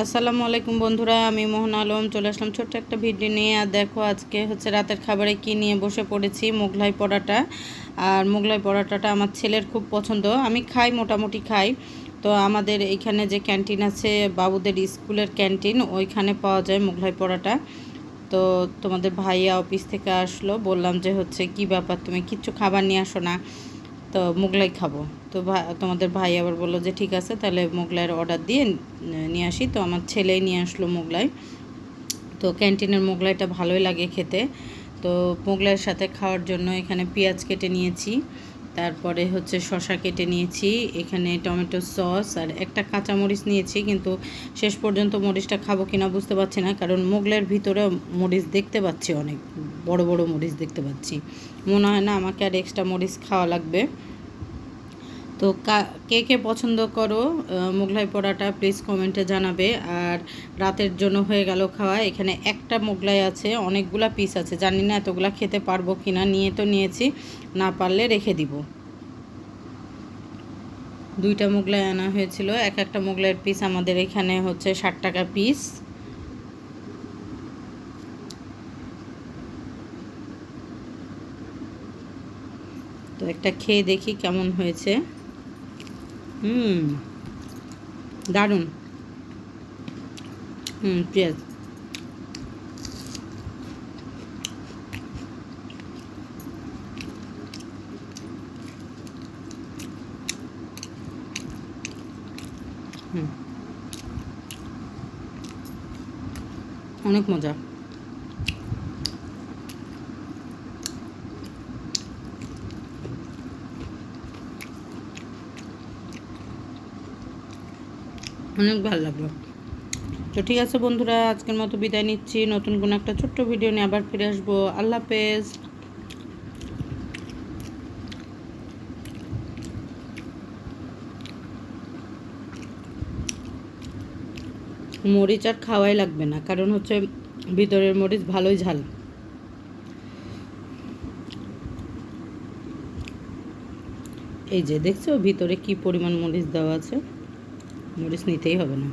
আসসালামু আলাইকুম বন্ধুরা, আমি মোহন আলম, চলে আসলাম ছোট্ট একটা ভিডিও নিয়ে। আর দেখো, আজকে হচ্ছে রাতের খাবারে কি নিয়ে বসে পড়েছি, মোগলাই পরাটা। আর মোগলাই পরাটাটা আমার ছেলের খুব পছন্দ, আমি খাই, মোটামুটি খাই। তো আমাদের এইখানে যে ক্যান্টিন আছে, বাবুদের স্কুলের ক্যান্টিন, ওইখানে পাওয়া যায় মোগলাই পরাটা। তো তোমাদের ভাইয়া অফিস থেকে আসলো, বললাম যে হচ্ছে, কি ব্যাপার, তুমি কিচ্ছু খাবার নিয়ে আসো না, তো মোগলাই খাব। তো তোমাদের ভাই আবার বলল যে ঠিক আছে, তাহলে মোগলাইয়ের অর্ডার দিয়ে নিয়ে আসি। তো আমার ছেলেই নিয়ে আসলো মোগলাই। তো ক্যান্টিনের মোগলাইটা ভালোই লাগে খেতে। তো মোগলাইয়ের সাথে খাওয়ার জন্য এখানে পেঁয়াজ কেটে নিয়েছি, তারপরে হচ্ছে শশা কেটে নিয়েছি, এখানে টমেটো সস আর একটা কাঁচা মরিচ নিয়েছি, কিন্তু শেষ পর্যন্ত মরিচটা খাব কিনা বুঝতে পারছি না, কারণ মোগলের ভিতরে মরিচ দেখতে পাচ্ছি অনেক, বড় বড় মরিচ দেখতে পাচ্ছি। মনে হয় না আমাকে আর এক্সট্রা মরিচ খাওয়া লাগবে। তো কে কে পছন্দ করো মোগলাই পড়াটা প্লিজ কমেন্টে জানাবে। আর রাতের জন্য হয়ে গেল খাওয়া, এখানে একটা মোগলাই আছে, অনেকগুলা পিস আছে। জানি না এতগুলা খেতে পারব কি না নিয়ে তো নিয়েছি, না পারলে রেখে দিব। দুইটা মোগলাই আনা হয়েছিল, এক একটা মোগলাইয়ের পিস আমাদের এখানে হচ্ছে ষাট টাকা পিস তো একটা খেয়ে দেখি কেমন হয়েছে। হুম দারুণ হুম পেঁয়াজ হুম অনেক মজা অনেক ভালো লাগল। তো ঠিক আছে বন্ধুরা, আজকের মতো বিদায় নিচ্ছি। নতুন কোনো একটা ছোট্ট ভিডিও নিয়ে আবার ফিরে আসব। আল্লাহ হাফেজ। মরিচ আর খাওয়াই লাগবে না, কারণ হচ্ছে ভিতরের মরিচ ভালোই ঝাল। এই যে দেখছ, ভিতরে কি পরিমাণ মরিচ দেওয়া আছে? মরিচ নিতেই হবে না।